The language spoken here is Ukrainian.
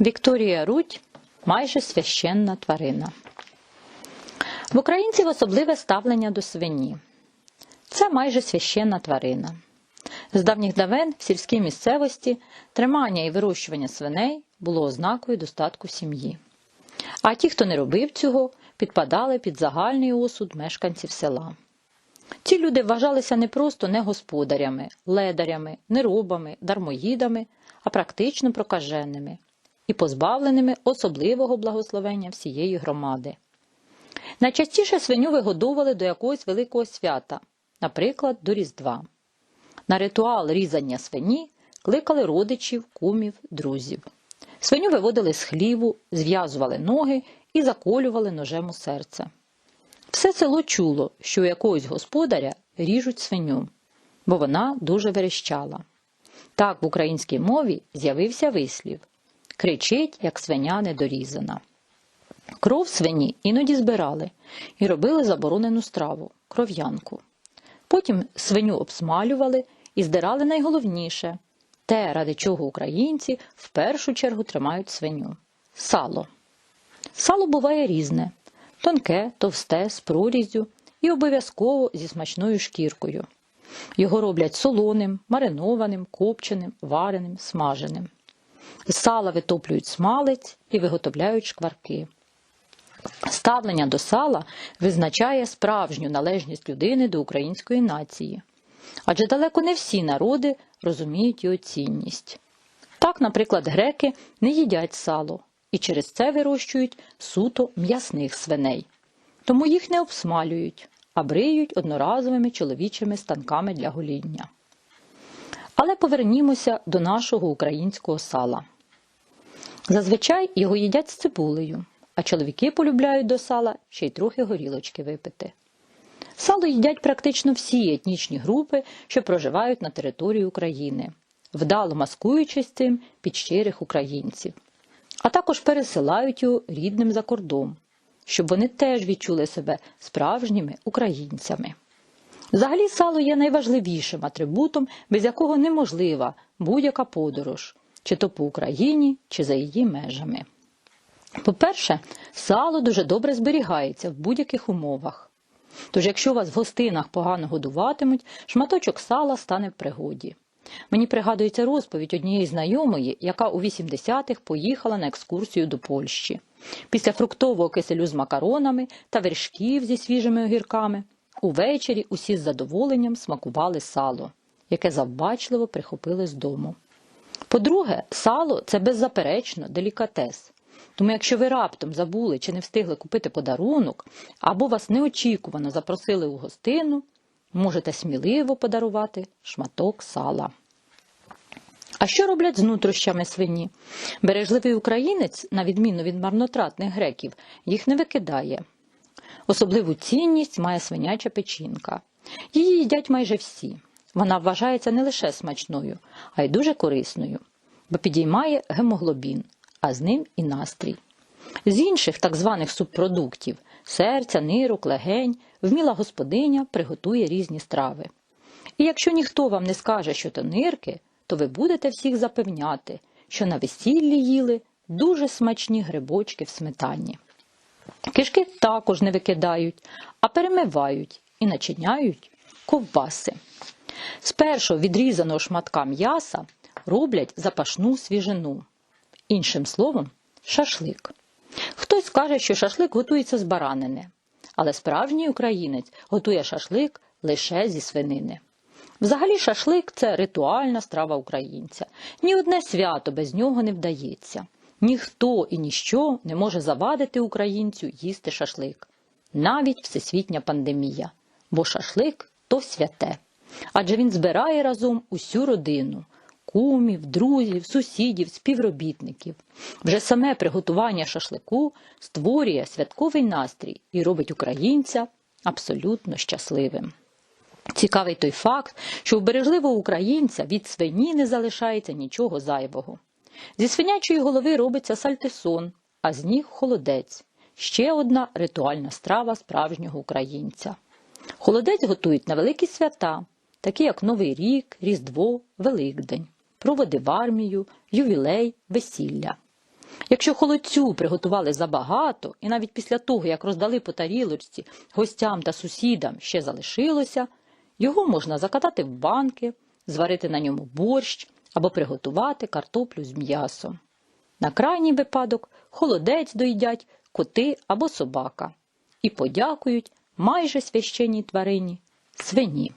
Вікторія Рудь майже священна тварина. В українців особливе ставлення до свині. Це майже священна тварина. З давніх давен в сільській місцевості тримання і вирощування свиней було ознакою достатку сім'ї. А ті, хто не робив цього, підпадали під загальний осуд мешканців села. Ці люди вважалися не просто не господарями, ледарями, неробами, дармоїдами, а практично прокаженими і позбавленими особливого благословення всієї громади. Найчастіше свиню вигодовували до якогось великого свята, наприклад, до Різдва. На ритуал різання свині кликали родичів, кумів, друзів. Свиню виводили з хліву, зв'язували ноги і заколювали ножем у серце. Все село чуло, що у якогось господаря ріжуть свиню, бо вона дуже верещала. Так в українській мові з'явився вислів кричить, як свиня недорізана. Кров свині іноді збирали і робили заборонену страву кров'янку. Потім свиню обсмалювали і здирали найголовніше те, ради чого українці в першу чергу тримають свиню сало. Сало буває різне тонке, товсте, з проріззю і обов'язково зі смачною шкіркою. Його роблять солоним, маринованим, копченим, вареним, смаженим. З сала витоплюють смалець і виготовляють шкварки. Ставлення до сала визначає справжню належність людини до української нації. Адже далеко не всі народи розуміють його цінність. Так, наприклад, греки не їдять сало і через це вирощують суто м'ясних свиней. Тому їх не обсмалюють, а бриють одноразовими чоловічими станками для гоління. Повернімося до нашого українського сала. Зазвичай його їдять з цибулею, а чоловіки полюбляють до сала ще й трохи горілочки випити. Сало їдять практично всі етнічні групи, що проживають на території України, вдало маскуючись цим під щирих українців, а також пересилають його рідним за кордон, щоб вони теж відчули себе справжніми українцями. Взагалі сало є найважливішим атрибутом, без якого неможлива будь-яка подорож, чи то по Україні, чи за її межами. По-перше, сало дуже добре зберігається в будь-яких умовах. Тож, якщо вас в гостинах погано годуватимуть, шматочок сала стане в пригоді. Мені пригадується розповідь однієї знайомої, яка у 80-х поїхала на екскурсію до Польщі. Після фруктового киселю з макаронами та вершків зі свіжими огірками увечері усі з задоволенням смакували сало, яке завбачливо прихопили з дому. По-друге, сало це беззаперечно делікатес. Тому, якщо ви раптом забули чи не встигли купити подарунок, або вас неочікувано запросили у гостину, можете сміливо подарувати шматок сала. А що роблять з нутрощами свині? Бережливий українець, на відміну від марнотратних греків, їх не викидає. Особливу цінність має свиняча печінка. Її їдять майже всі. Вона вважається не лише смачною, а й дуже корисною, бо підіймає гемоглобін, а з ним і настрій. З інших так званих субпродуктів серця, нирок, легень, вміла господиня приготує різні страви. І якщо ніхто вам не скаже, що то нирки, то ви будете всіх запевняти, що на весіллі їли дуже смачні грибочки в сметані. Кишки також не викидають, а перемивають і начиняють ковбаси. З першого відрізаного шматка м'яса роблять запашну свіжину. Іншим словом, шашлик. Хтось скаже, що шашлик готується з баранини, але справжній українець готує шашлик лише зі свинини. Взагалі, шашлик це ритуальна страва українця. Ні одне свято без нього не вдається. Ніхто і ніщо не може завадити українцю їсти шашлик, навіть всесвітня пандемія, бо шашлик то святе. Адже він збирає разом усю родину кумів, друзів, сусідів, співробітників. Вже саме приготування шашлику створює святковий настрій і робить українця абсолютно щасливим. Цікавий той факт, що у бережливого українця від свині не залишається нічого зайвого. Зі свинячої голови робиться сальтисон, а з ніг холодець ще одна ритуальна страва справжнього українця. Холодець готують на великі свята, такі як Новий рік, Різдво, Великдень, проводи в армію, ювілей, весілля. Якщо холодцю приготували забагато, і навіть після того, як роздали по тарілочці гостям та сусідам ще залишилося, його можна закатати в банки, зварити на ньому борщ або приготувати картоплю з м'ясом. На крайній випадок холодець доїдять коти або собака і подякують майже священній тварині свині.